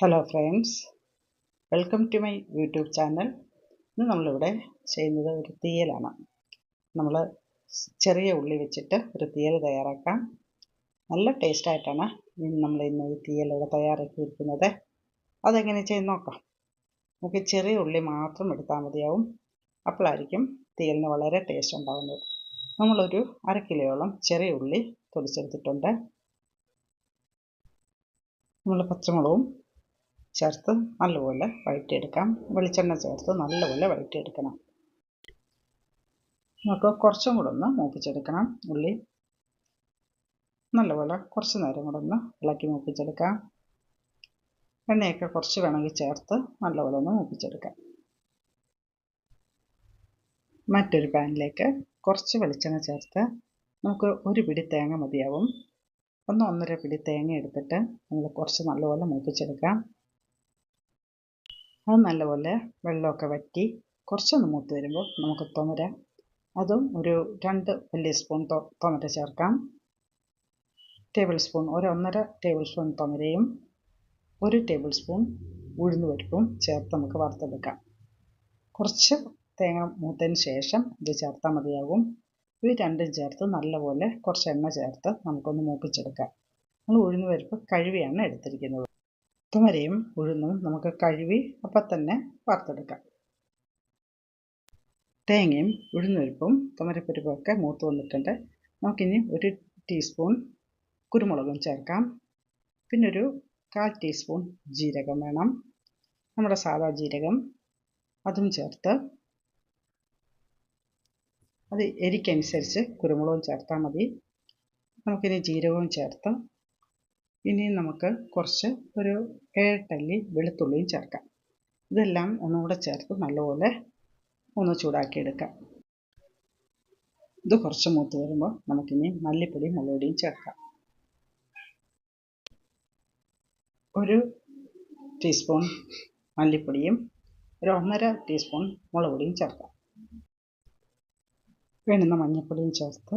Hello friends welcome to my YouTube channel ഇന്ന് നമ്മളിവിടെ ചെയ്യുന്നത് ഒരു തീയലാണ്. നമ്മൾ ചെറിയ ഉള്ളി വെച്ചിട്ട് ഒരു തീയൽ തയ്യാറാക്കാം. നല്ല ടേസ്റ്റായിട്ടാണ് നമ്മൾ ഇന്ന് ഈ തീയൽ ഇവിടെ തയ്യാറാക്കിയിരിക്കുന്നത്. അതെങ്ങനെ ചെയ്ത് നോക്കാം. നമുക്ക് ചെറിയ ഉള്ളി മാത്രം എടുത്താൽ മതിയാവും. അപ്പോഴായിരിക്കും തീയലിന് വളരെ ടേസ്റ്റ് ഉണ്ടാകുന്നത് നമ്മളൊരു അര കിലോയോളം ചെറിയ ഉള്ളി തൊലിച്ചെടുത്തിട്ടുണ്ട്. നമ്മൾ പച്ചമുളകും ചേർത്ത് നല്ലപോലെ വഴറ്റിയെടുക്കാം. വെളിച്ചെണ്ണ ചേർത്ത് നല്ലപോലെ വഴറ്റിയെടുക്കണം. നമുക്ക് കുറച്ചും കൂടെ ഒന്ന് മൂപ്പിച്ചെടുക്കണം. ഉള്ളി നല്ലപോലെ കുറച്ച് നേരം കൂടെ ഒന്ന് ഇളക്കി മൂപ്പിച്ചെടുക്കാം. എണ്ണയൊക്കെ കുറച്ച് വേണമെങ്കിൽ ചേർത്ത് നല്ലപോലെ ഒന്ന് മൂപ്പിച്ചെടുക്കാം. മറ്റൊരു പാനിലേക്ക് കുറച്ച് വെളിച്ചെണ്ണ ചേർത്ത് നമുക്ക് ഒരു പിടി തേങ്ങ മതിയാവും. ഒന്ന് ഒന്നര പിടി തേങ്ങ എടുത്തിട്ട് നമ്മൾ കുറച്ച് നല്ലപോലെ മൂപ്പിച്ചെടുക്കാം. അത് നല്ലപോലെ വെള്ളമൊക്കെ വറ്റി കുറച്ചൊന്ന് മൂത്ത് വരുമ്പോൾ നമുക്ക് തുമര അതും ഒരു രണ്ട് വലിയ സ്പൂൺ തുമര ചേർക്കാം. ടേബിൾ സ്പൂൺ ഒരു ഒന്നര ടേബിൾ സ്പൂൺ തുമരയും ഒരു ടേബിൾ സ്പൂൺ ഉഴുന്ന് പരിപ്പും ചേർത്ത് നമുക്ക് വറുത്തെടുക്കാം. കുറച്ച് തേങ്ങ മൂത്തതിന് ശേഷം ഇത് ചേർത്താൽ മതിയാകും. ഇത് രണ്ടും ചേർത്ത് നല്ലപോലെ കുറച്ച് എണ്ണ ചേർത്ത് നമുക്കൊന്ന് മൂപ്പിച്ചെടുക്കാം. നമ്മൾ ഉഴുന്ന് പരിപ്പ് കഴുകിയാണ് എടുത്തിരിക്കുന്നത്. തുമരയും ഉഴുന്നും നമുക്ക് കഴുകി അപ്പം തന്നെ വറുത്തെടുക്കാം. തേങ്ങയും ഉഴുന്നുപരിപ്പും തുമരപ്പരിപ്പും ഒക്കെ മൂത്ത് വന്നിട്ടുണ്ട്. നമുക്കിനി ഒരു ടീസ്പൂൺ കുരുമുളകും ചേർക്കാം. പിന്നെ ഒരു കാൽ ടീസ്പൂൺ ജീരകം വേണം. നമ്മുടെ സാധാ ജീരകം അതും ചേർത്ത് അത് എരിക്കനുസരിച്ച് കുരുമുളകും ചേർത്താൽ മതി. നമുക്കിനി ജീരകവും ചേർത്ത് ഇനി നമുക്ക് കുറച്ച് ഒരു ഏഴട്ടല്ലി വെളുത്തുള്ളിയും ചേർക്കാം. ഇതെല്ലാം ഒന്നുകൂടെ ചേർത്ത് നല്ലപോലെ ഒന്ന് ചൂടാക്കിയെടുക്കാം. ഇത് കുറച്ച് മൂത്ത് വരുമ്പോൾ നമുക്കിനി മല്ലിപ്പൊടിയും മുളകുപൊടിയും ചേർക്കാം. ഒരു ടീസ്പൂൺ മല്ലിപ്പൊടിയും ഒരു ഒന്നര ടീസ്പൂൺ മുളക് പൊടിയും ചേർക്കാം. വേണ്ടുന്ന മഞ്ഞൾപ്പൊടിയും ചേർത്ത്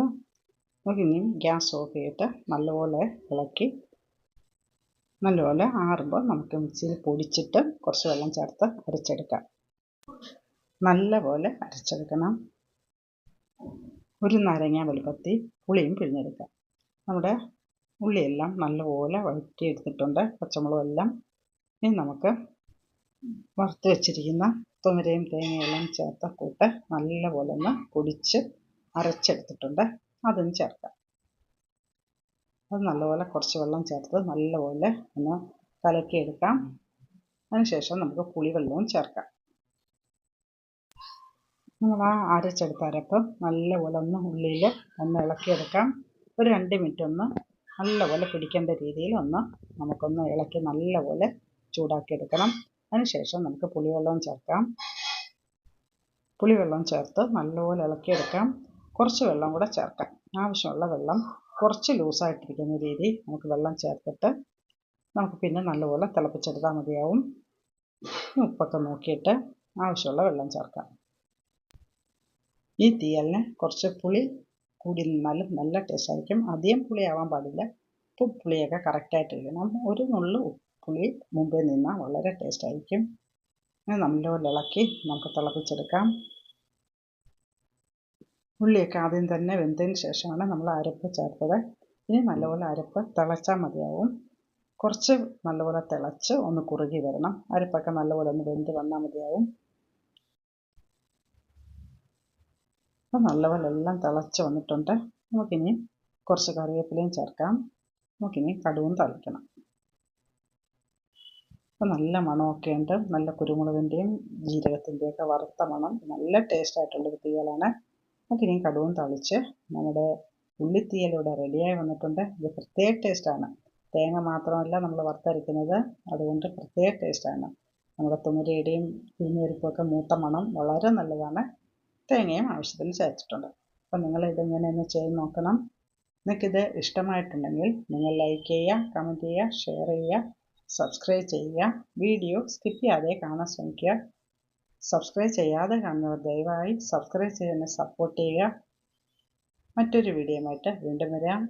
നമുക്കിനി ഗ്യാസ് ഓഫ് ചെയ്തിട്ട് നല്ലപോലെ ഇളക്കി നല്ലപോലെ ആറുമ്പോൾ നമുക്ക് മിക്സിയിൽ പൊടിച്ചിട്ട് കുറച്ച് വെള്ളം ചേർത്ത് അരച്ചെടുക്കാം. നല്ലപോലെ അരച്ചെടുക്കണം. ഒരു നാരങ്ങ വെളുപ്പത്തി പുളിയും പിഴിഞ്ഞെടുക്കാം. നമ്മുടെ ഉള്ളിയെല്ലാം നല്ലപോലെ വഴറ്റിയെടുത്തിട്ടുണ്ട്. പച്ചമുളകും എല്ലാം. ഇനി നമുക്ക് വറുത്ത് വെച്ചിരിക്കുന്ന തുമരയും തേങ്ങയെല്ലാം ചേർത്ത കൂട്ട് നല്ലപോലെ ഒന്ന് പൊടിച്ച് അരച്ചെടുത്തിട്ടുണ്ട്. അതും ചേർക്കാം. അത് നല്ലപോലെ കുറച്ച് വെള്ളം ചേർത്ത് നല്ലപോലെ ഒന്ന് കലക്കിയെടുക്കാം. അതിനുശേഷം നമുക്ക് പുളിവെള്ളവും ചേർക്കാം. നമ്മൾ ആ അരച്ചെടുത്ത അരപ്പ് നല്ലപോലെ ഒന്ന് ഉള്ളിയിൽ ഒന്ന് ഇളക്കിയെടുക്കാം. ഒരു രണ്ട് മിനിറ്റ് ഒന്ന് നല്ലപോലെ പിടിക്കേണ്ട രീതിയിൽ ഒന്ന് നമുക്കൊന്ന് ഇളക്കി നല്ലപോലെ ചൂടാക്കിയെടുക്കണം. അതിനുശേഷം നമുക്ക് പുളിവെള്ളവും ചേർക്കാം. പുളിവെള്ളം ചേർത്ത് നല്ലപോലെ ഇളക്കിയെടുക്കാം. കുറച്ച് വെള്ളം കൂടെ ചേർക്കാം. ആവശ്യമുള്ള വെള്ളം കുറച്ച് ലൂസായിട്ടിരിക്കുന്ന രീതി നമുക്ക് വെള്ളം ചേർത്തിട്ട് നമുക്ക് പിന്നെ നല്ലപോലെ തിളപ്പിച്ചെടുത്താൽ മതിയാവും. ഉപ്പൊക്കെ നോക്കിയിട്ട് ആവശ്യമുള്ള വെള്ളം ചേർക്കാം. ഈ തീയലിന് കുറച്ച് പുളി കൂടി നിന്നാലും നല്ല ടേസ്റ്റ് ആയിരിക്കും. അധികം പുളിയാവാൻ പാടില്ല. ഉപ്പും പുളിയൊക്കെ കറക്റ്റായിട്ട് ഇരിക്കണം ഒരു നുള്ളു പുളി മുമ്പേ നിന്നാൽ വളരെ ടേസ്റ്റ് ആയിരിക്കും. നല്ലപോലെ ഇളക്കി നമുക്ക് തിളപ്പിച്ചെടുക്കാം. ഉള്ളിയൊക്കെ ആദ്യം തന്നെ വെന്തതിന് ശേഷമാണ് നമ്മൾ അരപ്പ് ചേർത്തത്. ഇനി നല്ലപോലെ അരപ്പ് തിളച്ചാൽ മതിയാവും. കുറച്ച് നല്ലപോലെ തിളച്ച് ഒന്ന് കുറുകി വരണം. അരപ്പൊക്കെ നല്ലപോലെ ഒന്ന് വെന്ത് വന്നാൽ മതിയാവും. അപ്പം നല്ലപോലെ എല്ലാം തിളച്ച് വന്നിട്ടുണ്ട്. നമുക്കിനി കുറച്ച് കറിവേപ്പിലയും ചേർക്കാം. നമുക്കിനി കടുവും തളിക്കണം. അപ്പം നല്ല മണമൊക്കെ ഉണ്ട്. നല്ല കുരുമുളകിന്റെയും ജീരകത്തിന്റെയും ഒക്കെ വറുത്ത മണം. നല്ല ടേസ്റ്റ് ആയിട്ടുള്ളൊരു തീയലാണ് നമുക്കിനി കടുവും തളിച്ച് നമ്മുടെ ഉള്ളിത്തീയൽ ഇവിടെ റെഡിയായി വന്നിട്ടുണ്ട്. ഇത് പ്രത്യേക ടേസ്റ്റാണ് തേങ്ങ മാത്രമല്ല നമ്മൾ വറുത്തരയ്ക്കുന്നത് അതുകൊണ്ട് പ്രത്യേക ടേസ്റ്റാണ് നമ്മുടെ തുമരയുടെയും പിരിഞ്ഞുപരിപ്പൊക്കെ മൂത്ത മണം വളരെ നല്ലതാണ്. തേങ്ങയും ആവശ്യത്തിൽ ചേർത്തിട്ടുണ്ട്. അപ്പം നിങ്ങൾ ഇതിങ്ങനെ ഒന്ന് ചെയ്ത് നോക്കണം. നിങ്ങൾക്കിത് ഇഷ്ടമായിട്ടുണ്ടെങ്കിൽ നിങ്ങൾ ലൈക്ക് ചെയ്യുക കമന്റ് ചെയ്യുക ഷെയർ ചെയ്യുക സബ്സ്ക്രൈബ് ചെയ്യുക. വീഡിയോ സ്കിപ്പ് ചെയ്യാതെ കാണാൻ ശ്രമിക്കുക. സബ്സ്ക്രൈബ് ചെയ്യാതെ കാണുന്നവർ ദയവായി സബ്സ്ക്രൈബ് ചെയ്ത് എന്നെ സപ്പോർട്ട് ചെയ്യുക. മറ്റൊരു വീഡിയോയുമായിട്ട് വീണ്ടും വരാം.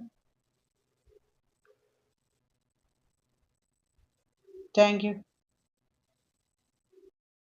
താങ്ക്